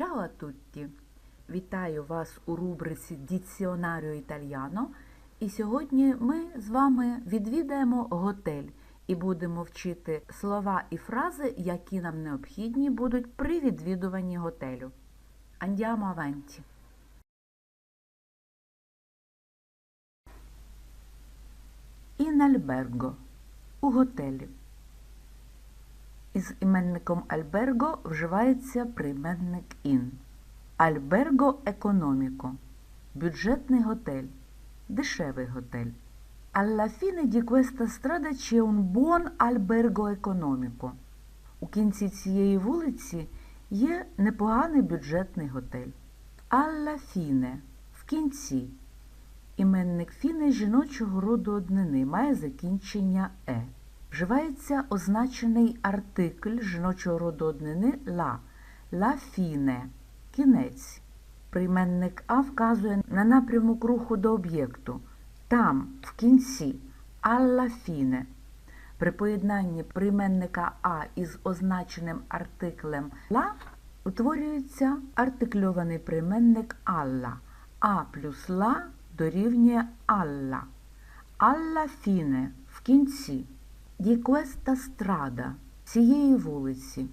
A tutti! Вітаю вас у рубриці Діціонаріо Італіано. І сьогодні ми з вами відвідаємо готель і будемо вчити слова і фрази, які нам необхідні будуть при відвідуванні готелю. Andiamo. In albergo у готелі. Із іменником альберго вживається прийменник ін. Альберго економіко бюджетний готель, дешевий готель. Alla fine di questa strada c'è un buon albergo economico. У кінці цієї вулиці є непоганий бюджетний готель. Alla fine – в кінці. Іменник фіне жіночого роду однини має закінчення е. Вживається означений артикль жіночого роду однини ла. Ла фіне кінець. Прийменник А вказує на напрямок руху до об'єкту. Там, в кінці, алла фіне. При поєднанні прийменника А із означеним артиклем ла утворюється артикльований прийменник алла. А плюс ла дорівнює алла. Алла фіне в кінці. Ді квеста страда цієї вулиці.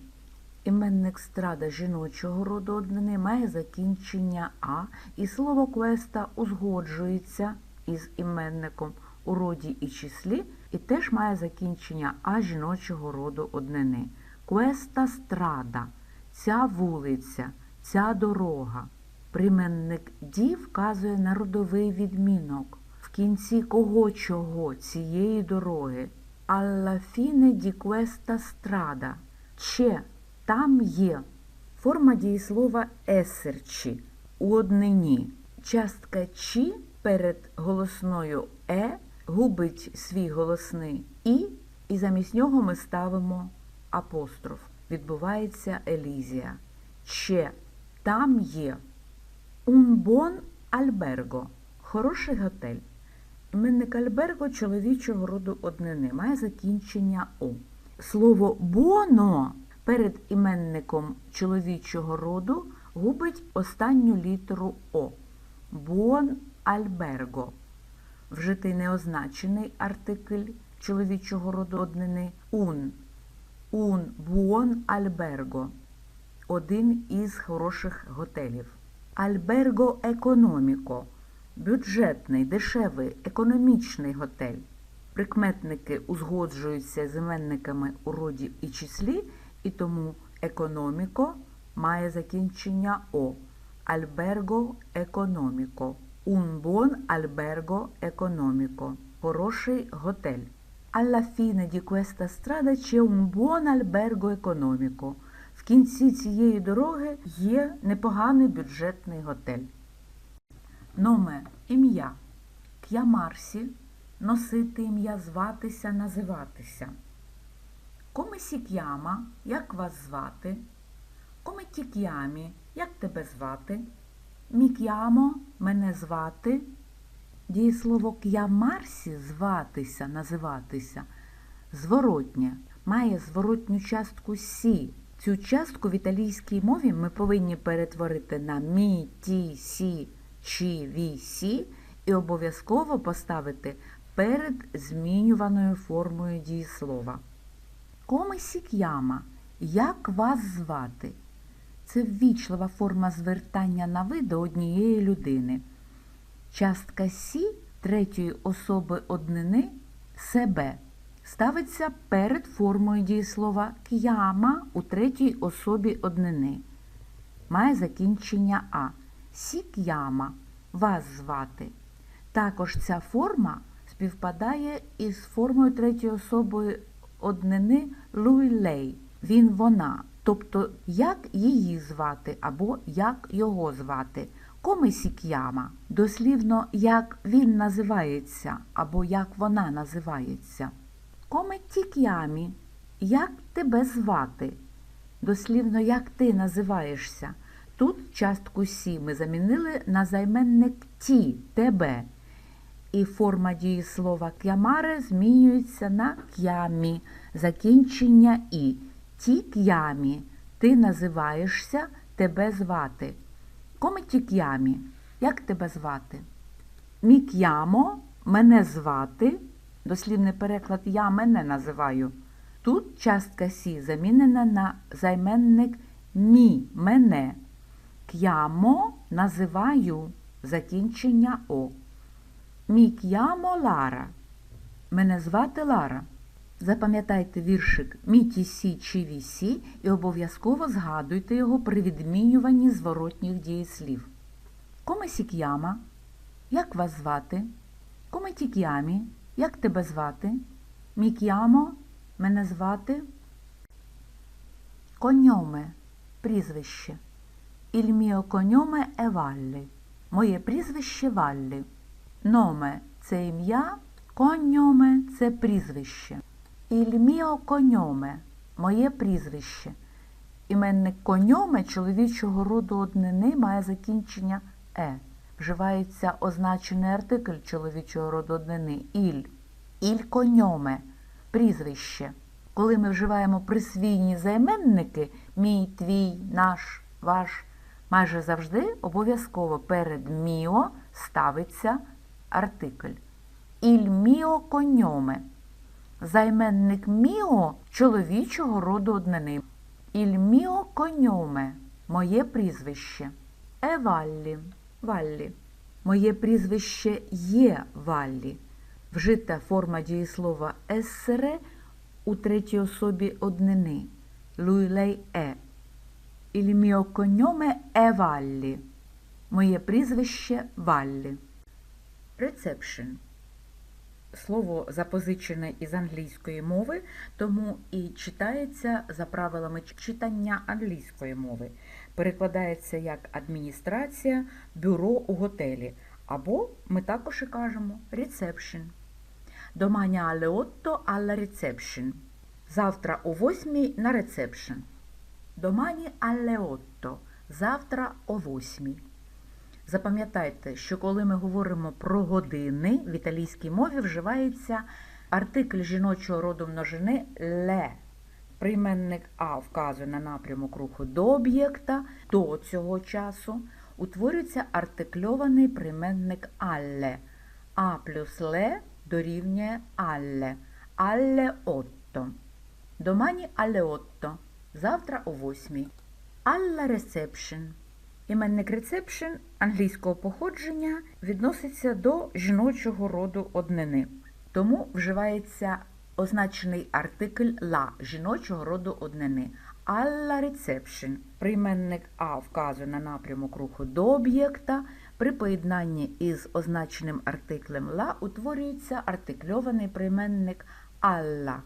Іменник страда жіночого роду однини має закінчення А, і слово квеста узгоджується із іменником у роді і числі, і теж має закінчення А жіночого роду однини. Квеста страда ця вулиця, ця дорога. Применник ді вказує на родовий відмінок. В кінці кого чого цієї дороги. Alla fine di questa strada. Че там є. Форма дієслова есерчі у однині. Частка чі перед голосною е губить свій голосний і, і замість нього ми ставимо апостроф. Відбувається елізія. Че там є. Un buon albergo – хороший готель. Іменник альберго чоловічого роду однини має закінчення О. Слово боно перед іменником чоловічого роду губить останню літеру О. Буон альберго. Вжитий неозначений артикль чоловічого роду однини ун. Un buon albergo – один із хороших готелів. Альберго економіко – бюджетний, дешевий, економічний готель. Прикметники узгоджуються з іменниками у роді і числі, і тому економіко має закінчення О. Альберго економіко. Buon albergo economico. Хороший готель. Alla fine di questa strada c'è un buon albergo economico. В кінці цієї дороги є непоганий бюджетний готель. Номе ім'я. К'ямарсі носити ім'я, зватися, називатися. Коме сі к'яма, як вас звати? Коме ті к'ямі, як тебе звати? Мі к'ямо, мене звати. Дієслово к'ямарсі зватися, називатися. Зворотнє має зворотню частку сі. Цю частку в італійській мові ми повинні перетворити на мі, ті, сі, чі, ві, і обов'язково поставити перед змінюваною формою дієслова. Коме сік'яма, як вас звати? Це ввічлива форма звертання на ви до однієї людини. Частка сі третьої особи однини себе ставиться перед формою дієслова к'яма у третій особі однини. Має закінчення А. Сік'яма вас звати. Також ця форма співпадає із формою третьої особи однини луй-лей. Він вона. Тобто, як її звати або як його звати. Коми сік'яма. Дослівно, як він називається або як вона називається. Коме тік'ямі. Як тебе звати? Дослівно, як ти називаєшся. Тут частку сі ми замінили на займенник ті тебе. І форма дієслова к'ямаре змінюється на к'ямі, закінчення і. Ті к'ямі. Ти називаєшся тебе звати? Come ti chiami? Як тебе звати? Mi chiamo – мене звати. Дослівний переклад я мене називаю. Тут частка сі замінена на займенник мі мене. К'ямо називаю закінчення о. Мі к'ямо Лара. Мене звати Лара. Запам'ятайте віршик Міті Сі чи Вісі і обов'язково згадуйте його при відмінюванні зворотніх дієслів. Коме сік'яма? Як вас звати? Коме тік'ямі? Як тебе звати? Мік'ямо? Мене звати? Коньоме. Прізвище. Il mio cognome è Valli. Моє прізвище Валлі. Номе це ім'я, коньоме це прізвище. Il mio cognome – моє прізвище. Іменник коньоме чоловічого роду однини має закінчення е. Вживається означений артикль чоловічого роду однини іль. Іль коньоме – прізвище. Коли ми вживаємо присвійні займенники мій, твій, наш, ваш, майже завжди обов'язково перед міо ставиться артикль. Іль міо коньоме. Займенник міо чоловічого роду однини. Іль міо коньоме моє прізвище. Е Валлі. Валлі. Моє прізвище є Валлі. Вжита форма дієслова ессере у третій особі однини. Lei è. Il mio cognome è Valli. Моє прізвище Валлі. Reception. Слово запозичене із англійської мови, тому і читається за правилами читання англійської мови. Перекладається як адміністрація, бюро у готелі. Або ми також і кажемо reception. Домані alle 8 alla reception. Завтра о 8 на рецепшн. Домані 8. Завтра о 8. Запам'ятайте, що коли ми говоримо про години, в італійській мові вживається артикль жіночого роду множини ле. Прийменник А вказує на напрямок руху до об'єкта до цього часу. Утворюється артикльований прийменник алле. А плюс ле дорівнює алле. Алле отто. Домані алле отто. Завтра о восьмій. Алла ресепшн. Іменник рецепшн англійського походження відноситься до жіночого роду однини. Тому вживається означений артикль ла жіночого роду однини. Алла рецепшн. Прийменник А вказує на напрямок руху до об'єкта. При поєднанні із означеним артиклем ла утворюється артикльований прийменник алла.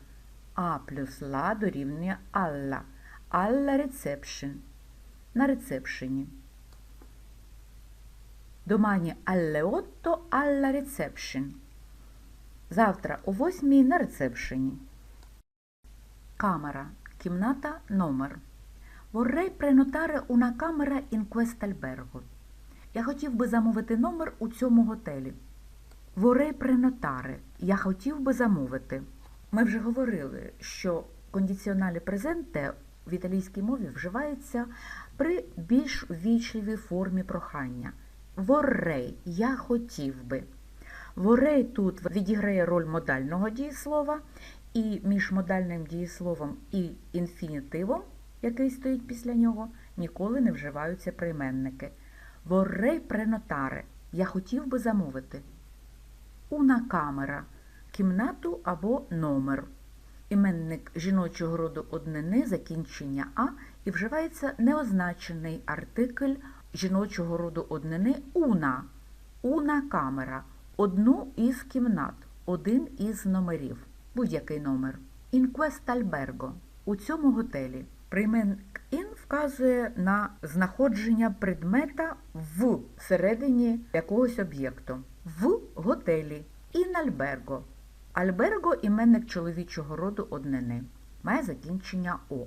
А плюс ла дорівнює алла. Алла рецепшн. На рецепшені. Домані 8 alla reception. Завтра о 8 на рецепшені. Камера. Кімната. Номер. Vorrei prenotare una camera in quest'albergo. Я хотів би замовити номер у цьому готелі. Vorrei prenotare. Я хотів би замовити. Ми вже говорили, що кондиціоналі презенте в італійській мові вживається при більш ввічливій формі прохання. Ворей я хотів би. Ворей тут відіграє роль модального дієслова, і між модальним дієсловом і інфінітивом, який стоїть після нього, ніколи не вживаються прийменники. Ворей пренотаре я хотів би замовити. Уна камера кімнату або номер. Іменник жіночого роду однини закінчення А і вживається неозначений артикль жіночого роду однини уна. Уна камера. Одну із кімнат, один із номерів. Будь-який номер. In quest'albergo. У цьому готелі. Прийменник in вказує на знаходження предмета в середині якогось об'єкту. В готелі. In albergo. Альберго іменник чоловічого роду однини. Має закінчення О.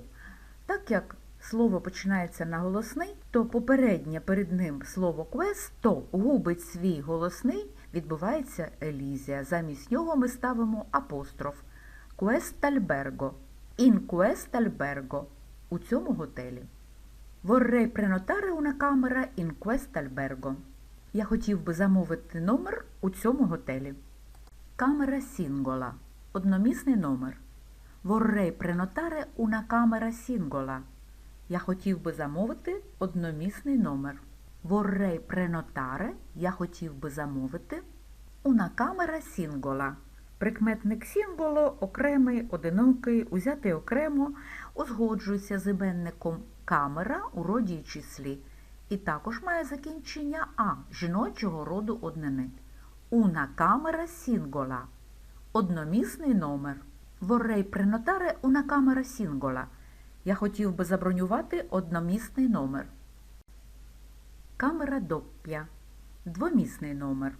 Так як слово починається на голосний, то попереднє перед ним слово квесто губить свій голосний, відбувається елізія. Замість нього ми ставимо апостроф. Quest'albergo. In quest'albergo. У цьому готелі. Vorrei prenotare una camera in quest'albergo. Я хотів би замовити номер у цьому готелі. Камера сінгола. Одномісний номер. Vorrei prenotare una camera singola. Я хотів би замовити одномісний номер. Vorrei prenotare. Я хотів би замовити una camera singola. Прикметник сінголо окремий, одинокий, узятий окремо, узгоджується з іменником камера у роді і числі. І також має закінчення А жіночого роду однини. Una camera singola. Одномісний номер. Vorrei prenotare una camera singola. Я хотів би забронювати одномісний номер. Камера doppia. Двомісний номер.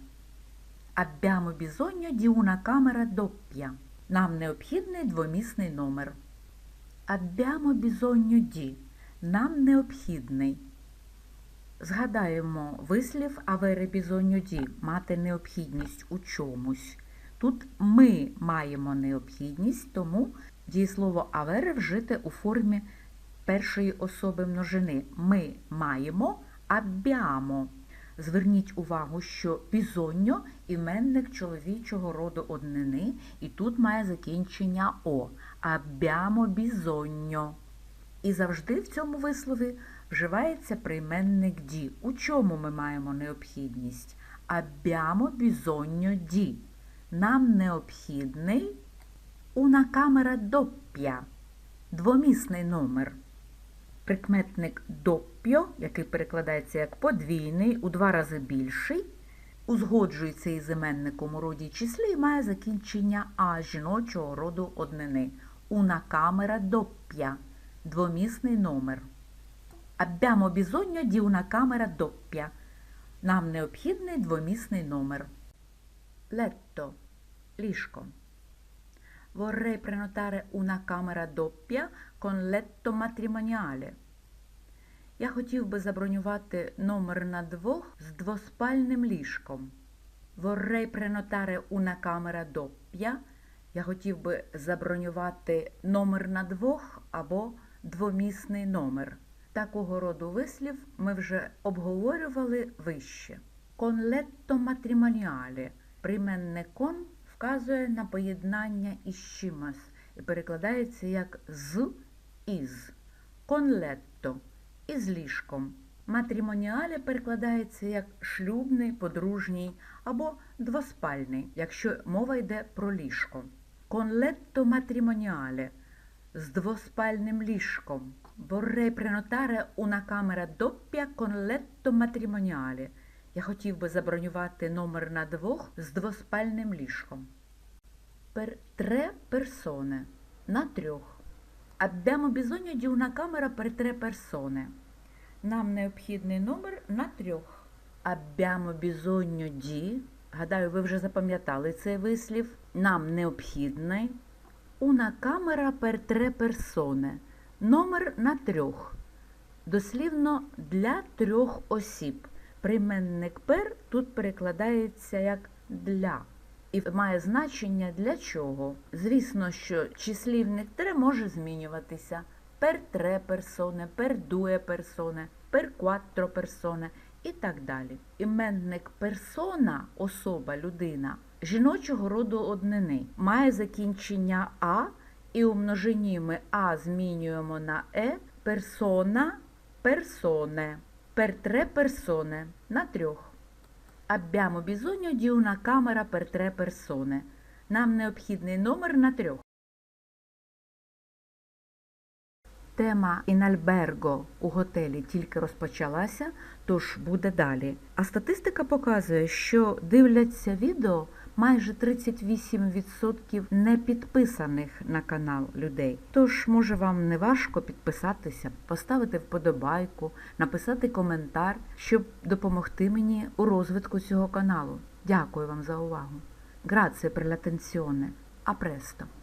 Abbiamo bisogno di una camera doppia. Нам необхідний двомісний номер. Abbiamo bisogno di. Нам необхідний. Згадаємо вислів bisogno di – мати необхідність у чомусь. Тут ми маємо необхідність, тому дієслово avere вжите у формі першої особи множини. Ми маємо abbiamo. Зверніть увагу, що бізоньо іменник чоловічого роду однини, і тут має закінчення О. Abbiamo bisogno. І завжди в цьому вислові вживається прийменник ді. У чому ми маємо необхідність? Abbiamo bisogno di. Нам необхідний una camera doppia. Двомісний номер. Прикметник doppio, який перекладається як подвійний, у два рази більший, узгоджується із іменником у роді числі і має закінчення А жіночого роду однини. Una camera doppia. Двомісний номер. Abbiamo bisogno di una camera doppia. Нам необхідний двомісний номер. Letto. Ліжко. Vorrei prenotare una camera doppia con letto matrimoniale. Я хотів би забронювати номер на двох з двоспальним ліжком. Vorrei prenotare una camera doppia. Я хотів би забронювати номер на двох або двомісний номер. Такого роду вислів ми вже обговорювали вище. Con letto matrimoniale. Кон вказує на поєднання із чимось і перекладається як з із. Letto – із ліжком. Матримоніале перекладається як шлюбний, подружній або двоспальний, якщо мова йде про ліжко. Letto matrimoniale – з двоспальним ліжком. Vorrei prenotare una camera doppia letto matrimoniale. Я хотів би забронювати номер на двох з двоспальним ліжком. Per tre persone. На трьох. Abbiamo bisogno di una camera per tre persone. Нам необхідний номер на трьох. Abbiamo bisogno di. Гадаю, ви вже запам'ятали цей вислів. Нам необхідний. Una camera per tre persone. Номер на трьох. Дослівно для трьох осіб. Прийменник пер тут перекладається як для і має значення для чого. Звісно, що числівник тре може змінюватися per tre persone, per due persone, per quattro persone і так далі. Іменник персона, особа, людина жіночого роду однини має закінчення а, і у множині ми а змінюємо на е, персона, персоне. Per tre persone на трьох. Abbiamo bisogno di una camera per tre persone. Нам необхідний номер на трьох. Тема «Інальберго» у готелі тільки розпочалася, тож буде далі. А статистика показує, що дивляться відео майже 38% не підписаних на канал людей. Тож, може, вам не важко підписатися, поставити вподобайку, написати коментар, щоб допомогти мені у розвитку цього каналу. Дякую вам за увагу. Grazie per l'attenzione. A presto.